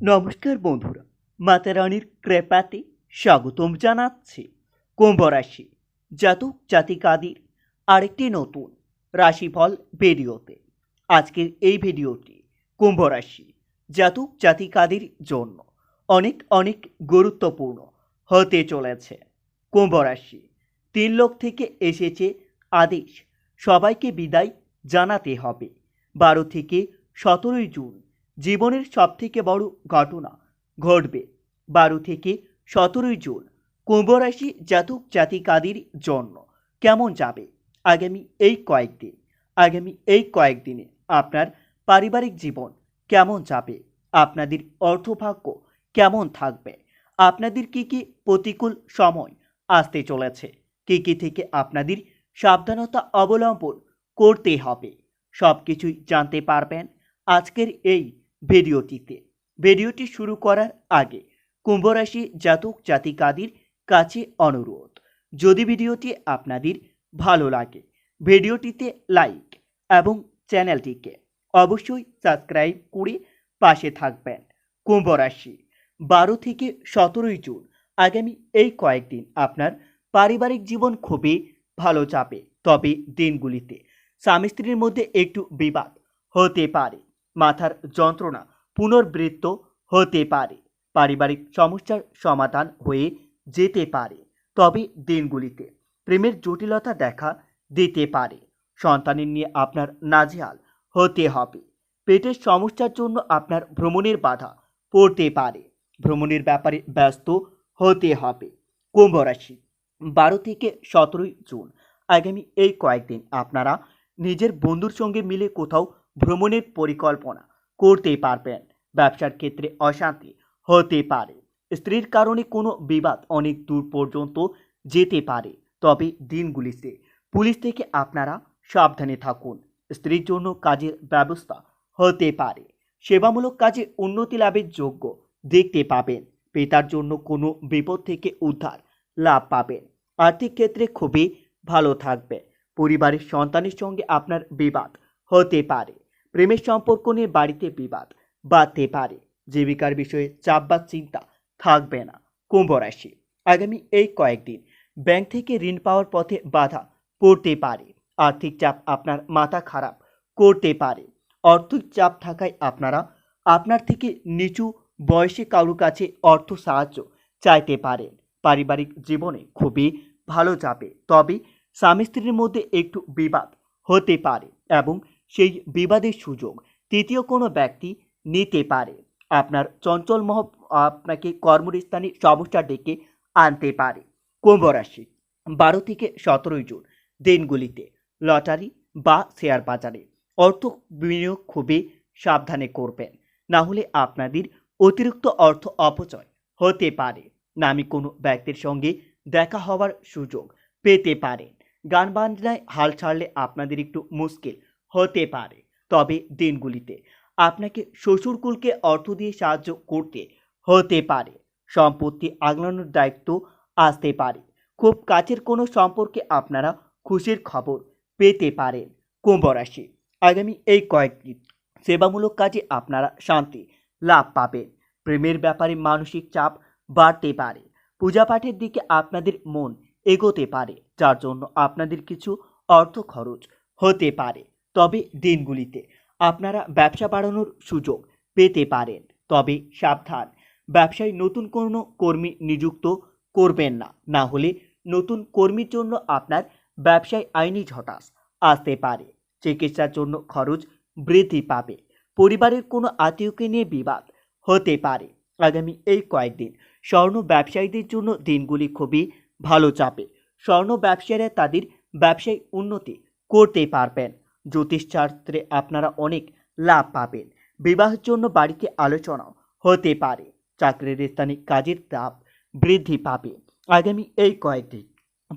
নমস্কার বন্ধুরা, মাতা রানীর কৃপাতে স্বাগতম জানাচ্ছি কুম্ভ রাশি জাতক জাতিকাদের আরেকটি নতুন রাশিফল ভিডিওতে। আজকের এই ভিডিওটি কুম্ভ রাশি জাতক জাতিকাদের জন্য অনেক অনেক গুরুত্বপূর্ণ হতে চলেছে। কুম্ভ রাশি তিন লোক থেকে এসেছে আদেশ সবাইকে বিদায় জানাতে হবে। বারো থেকে সতেরোই জুন জীবনের সবথেকে বড় ঘটনা ঘটবে বারো থেকে সতেরোই জুন কুম্ভ রাশি জাতক জাতিকাদের জন্য। কেমন যাবে? আগামী এই কয়েকদিন, আগামী এই কয়েকদিনে আপনার পারিবারিক জীবন কেমন যাবে? আপনাদের অর্থভাগ্য কেমন থাকবে? আপনাদের কি কি প্রতিকূল সময় আসতে চলেছে? কি কি থেকে আপনাদের সাবধানতা অবলম্বন করতে হবে? সব কিছুই জানতে পারবেন আজকের এই ভিডিওটিতে। ভিডিওটি শুরু করার আগে কুম্ভ রাশি জাতক জাতিকাদের কাছে অনুরোধ, যদি ভিডিওটি আপনাদের ভালো লাগে, ভিডিওটিতে লাইক এবং চ্যানেলটিকে অবশ্যই সাবস্ক্রাইব করে পাশে থাকবেন। কুম্ভ রাশি বারো থেকে সতেরোই জুন আগামী এই কয়েকদিন আপনার পারিবারিক জীবন খুবই ভালো যাবে। তবে দিনগুলিতে স্বামী স্ত্রীর মধ্যে একটু বিবাদ হতে পারে। মাথার যন্ত্রণা পুনর্বৃত্ত হতে পারে। পারিবারিক সমস্যার সমাধান হয়ে যেতে পারে। তবে দিনগুলিতে প্রেমের জটিলতা দেখা দিতে পারে। সন্তানের নিয়ে আপনার নাজেহাল হতে হবে। পেটের সমস্যার জন্য আপনার ভ্রমণের বাধা পড়তে পারে। ভ্রমণের ব্যাপারে ব্যস্ত হতে হবে। কুম্ভ রাশি, বারো থেকে সতেরোই জুন। আগামী এই কয়েকদিন আপনারা নিজের বন্ধুর সঙ্গে মিলে কোথাও ভ্রমণের পরিকল্পনা করতে পারবেন। ব্যবসার ক্ষেত্রে অশান্তি হতে পারে। স্ত্রীর কারণে কোনো বিবাদ অনেক দূর পর্যন্ত যেতে পারে। তবে দিনগুলিতে পুলিশ থেকে আপনারা সাবধানে থাকুন। স্ত্রীর জন্য কাজের ব্যবস্থা হতে পারে। সেবামূলক কাজে উন্নতি লাভের যোগ্য দেখতে পাবেন। পিতার জন্য কোনো বিপদ থেকে উদ্ধার লাভ পাবেন। আর্থিক ক্ষেত্রে খুবই ভালো থাকবে। পরিবারের সন্তানের সঙ্গে আপনার বিবাদ হতে পারে। প্রেমের সম্পর্ক নিয়ে বাড়িতে বিবাদ বাড়তে পারে। জীবিকার বিষয়ে চাপ বা চিন্তা থাকবে না। কুম্ভ রাশি। আগামী এই কয়েকদিন ব্যাংক থেকে ঋণ পাওয়ার পথে বাধা পড়তে পারে। আর্থিক চাপ আপনার মাথা খারাপ করতে পারে। অর্থিক চাপ থাকায় আপনারা আপনার থেকে নিচু বয়সে কারও কাছে অর্থ সাহায্য চাইতে পারেন। পারিবারিক জীবনে খুবই ভালো যাবে। তবে স্বামী স্ত্রীর মধ্যে একটু বিবাদ হতে পারে এবং সেই বিবাদের সুযোগ তৃতীয় কোনো ব্যক্তি নিতে পারে। আপনার চঞ্চল মহ আপনাকে কর্মস্থানে সমস্যা ডেকে আনতে পারে। কুম্ভ রাশি, বারো থেকে সতেরোই জুন, দিনগুলিতে লটারি বা শেয়ার বাজারে অর্থ বিনিয়োগ খুবই সাবধানে করবেন। না হলে আপনাদের অতিরিক্ত অর্থ অপচয় হতে পারে। নামি কোনো ব্যক্তির সঙ্গে দেখা হওয়ার সুযোগ পেতে পারেন। গান বাজনায় হাল ছাড়লে আপনাদের একটু মুশকিল হতে পারে। তবে দিনগুলিতে আপনাকে শ্বশুরকুলকে অর্থ দিয়ে সাহায্য করতে হতে পারে। সম্পত্তি আগলানোর দায়িত্ব আসতে পারে। খুব কাছের কোনো সম্পর্কে আপনারা খুশির খবর পেতে পারেন কুম্ভ রাশি। আগামী এই কয়েকদিন সেবামূলক কাজে আপনারা শান্তি লাভ পাবেন। প্রেমের ব্যাপারে মানসিক চাপ বাড়তে পারে। পূজা পাঠের দিকে আপনাদের মন এগোতে পারে, যার জন্য আপনাদের কিছু অর্থ খরচ হতে পারে। তবে দিনগুলিতে আপনারা ব্যবসা বাড়ানোর সুযোগ পেতে পারেন। তবে সাবধান, ব্যবসায় নতুন কোনো কর্মী নিযুক্ত করবেন না। না হলে নতুন কর্মীর জন্য আপনার ব্যবসায় আইনি ঝটাস আসতে পারে। চিকিৎসার জন্য খরচ বৃদ্ধি পাবে। পরিবারের কোনো আত্মীয়কে নিয়ে বিবাদ হতে পারে। আগামী এই কয়েকদিন স্বর্ণ ব্যবসায়ীদের জন্য দিনগুলি খুবই ভালো চাপে। স্বর্ণ ব্যবসায়ীরা তাদের ব্যবসায় উন্নতি করতে পারবেন। জ্যোতিষশাস্ত্রে আপনারা অনেক লাভ পাবেন। বিবাহের জন্য বাড়িতে আলোচনাও হতে পারে। চাকরির স্থানে কাজের চাপ বৃদ্ধি পাবে। আগামী এই কয়েকদিন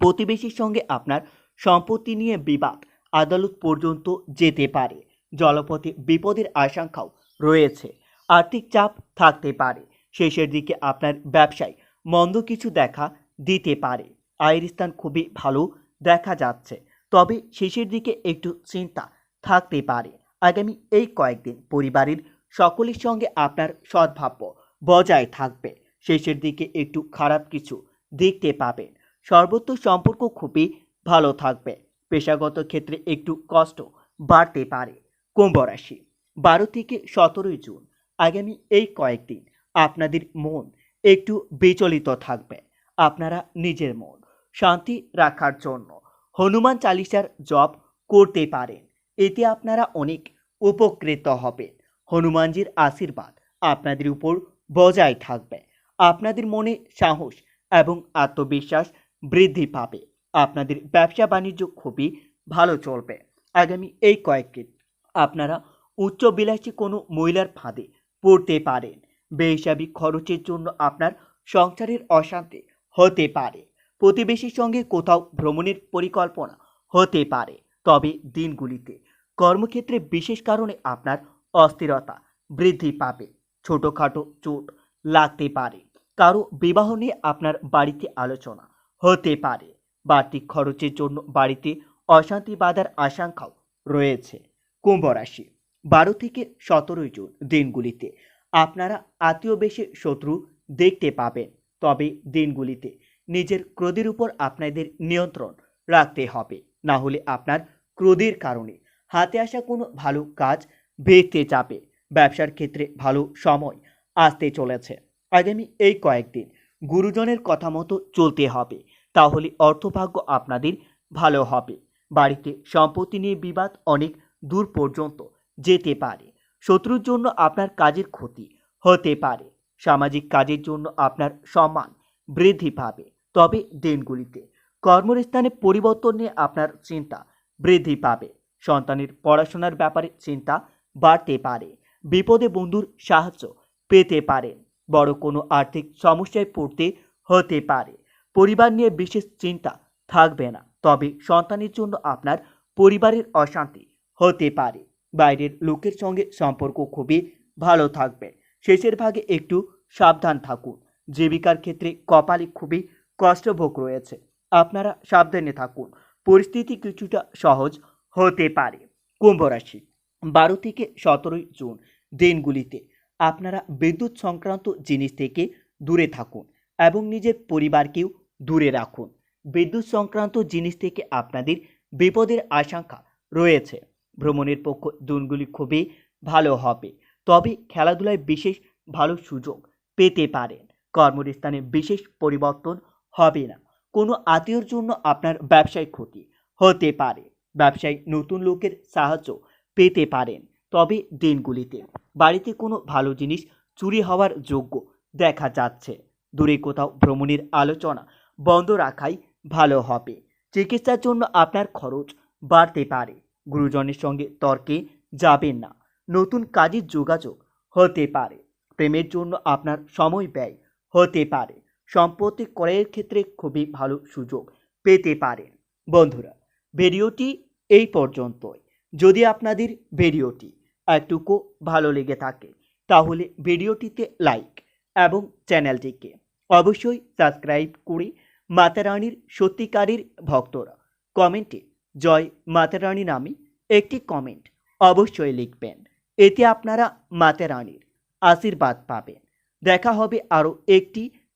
প্রতিবেশীর সঙ্গে আপনার সম্পত্তি নিয়ে বিবাদ আদালত পর্যন্ত যেতে পারে। জলপথে বিপদের আশঙ্কাও রয়েছে। আর্থিক চাপ থাকতে পারে। শেষের দিকে আপনার ব্যবসায় মন্দ কিছু দেখা দিতে পারে। আয়ের স্থান খুবই ভালো দেখা যাচ্ছে। তবে শেষের দিকে একটু চিন্তা থাকতে পারে। আগামী এই কয়েকদিন পরিবারের সকলের সঙ্গে আপনার সদ্ভাব্য বজায় থাকবে। শেষের দিকে একটু খারাপ কিছু দেখতে পাবেন। সর্বত্র সম্পর্ক খুবই ভালো থাকবে। পেশাগত ক্ষেত্রে একটু কষ্ট বাড়তে পারে। কুম্ভ রাশি, বারো থেকে সতেরোই জুন। আগামী এই কয়েকদিন আপনাদের মন একটু বিচলিত থাকবে। আপনারা নিজের মন শান্তি রাখার জন্য। হনুমান চালিসার জপ করতে পারেন। এতে আপনারা অনেক উপকৃত হবেন। হনুমানজির আশীর্বাদ আপনাদের উপর বজায় থাকবে। আপনাদের মনে সাহস এবং আত্মবিশ্বাস বৃদ্ধি পাবে। আপনাদের ব্যবসা বাণিজ্য খুবই ভালো চলবে। আগামী এই কয়েকদিন আপনারা উচ্চ বিলাসী কোনো মহিলার ফাঁদে পড়তে পারেন। বেহিসাবি খরচের জন্য আপনার সংসারের অশান্তি হতে পারে। প্রতিবেশীর সঙ্গে কোথাও ভ্রমণের পরিকল্পনা হতে পারে। তবে দিনগুলিতে কর্মক্ষেত্রে বিশেষ কারণে আপনার অস্থিরতা বৃদ্ধি পাবে। ছোটোখাটো চোট লাগতে পারে। কারও বিবাহ নিয়ে আপনার বাড়িতে আলোচনা হতে পারে। বাড়তি খরচের জন্য বাড়িতে অশান্তি বাঁধার আশঙ্কাও রয়েছে। কুম্ভ রাশি, বারো থেকে সতেরোই জুন দিনগুলিতে আপনারা আত্মীয় বেশি শত্রু দেখতে পাবেন। তবে দিনগুলিতে নিজের ক্রোধের উপর আপনাদের নিয়ন্ত্রণ রাখতে হবে। না হলে আপনার ক্রোধের কারণে হাতে আসা কোনো ভালো কাজ ভেস্তে যাবে। ব্যবসার ক্ষেত্রে ভালো সময় আসতে চলেছে। আগামী এই কয়েকদিন গুরুজনের কথা মতো চলতে হবে। তাহলে অর্থভাগ্য আপনাদের ভালো হবে। বাড়িতে সম্পত্তি নিয়ে বিবাদ অনেক দূর পর্যন্ত যেতে পারে। শত্রুর জন্য আপনার কাজের ক্ষতি হতে পারে। সামাজিক কাজের জন্য আপনার সম্মান বৃদ্ধি পাবে। তবে দিনগুলিতে কর্মস্থানে পরিবর্তন নিয়ে আপনার চিন্তা বৃদ্ধি পাবে। সন্তানের পড়াশোনার ব্যাপারে চিন্তা বাড়তে পারে। বিপদে বন্ধুর সাহায্য পেতে পারেন বড় কোনো আর্থিক সমস্যায় পড়তে হতে পারে। পরিবার নিয়ে বিশেষ চিন্তা থাকবে না। তবে সন্তানের জন্য আপনার পরিবারের অশান্তি হতে পারে। বাইরের লোকের সঙ্গে সম্পর্ক খুবই ভালো থাকবে। শেষের ভাগে একটু সাবধান থাকুন। জীবিকার ক্ষেত্রে কপালে খুবই কষ্টভোগ রয়েছে। আপনারা সাবধানে থাকুন। পরিস্থিতি কিছুটা সহজ হতে পারে। কুম্ভ রাশি, বারো থেকে সতেরোই জুন দিনগুলিতে আপনারা বিদ্যুৎ সংক্রান্ত জিনিস থেকে দূরে থাকুন এবং নিজের পরিবারকেও দূরে রাখুন। বিদ্যুৎ সংক্রান্ত জিনিস থেকে আপনাদের বিপদের আশঙ্কা রয়েছে। ভ্রমণের পক্ষ দিনগুলি খুবই ভালো হবে। তবে খেলাধুলায় বিশেষ ভালো সুযোগ পেতে পারেন। কর্মস্থানে বিশেষ পরিবর্তন হবে না। কোনো আত্মীয়র জন্য আপনার ব্যবসায় ক্ষতি হতে পারে। ব্যবসায় নতুন লোকের সাহায্য পেতে পারেন। তবে দিনগুলিতে বাড়িতে কোনো ভালো জিনিস চুরি হওয়ার যোগ্য দেখা যাচ্ছে। দূরে কোথাও ভ্রমণের আলোচনা বন্ধ রাখাই ভালো হবে। চিকিৎসার জন্য আপনার খরচ বাড়তে পারে। গুরুজনের সঙ্গে তর্কে যাবেন না। নতুন কাজের যোগাযোগ হতে পারে। প্রেমের জন্য আপনার সময় ব্যয় হতে পারে। সম্পত্তি ক্রয়ের ক্ষেত্রে খুবই ভালো সুযোগ পেতে পারেন বন্ধুরা, ভিডিওটি এই পর্যন্তই। যদি আপনাদের ভিডিওটি একটুকু ভালো লেগে থাকে, তাহলে ভিডিওটিতে লাইক এবং চ্যানেলটিকে অবশ্যই সাবস্ক্রাইব করে মাতারানীর সত্যিকারের ভক্তরা কমেন্টে জয় মাতারানী নামে একটি কমেন্ট অবশ্যই লিখবেন। এতে আপনারা মাতারানীর আশীর্বাদ পাবেন। দেখা হবে আরও একটি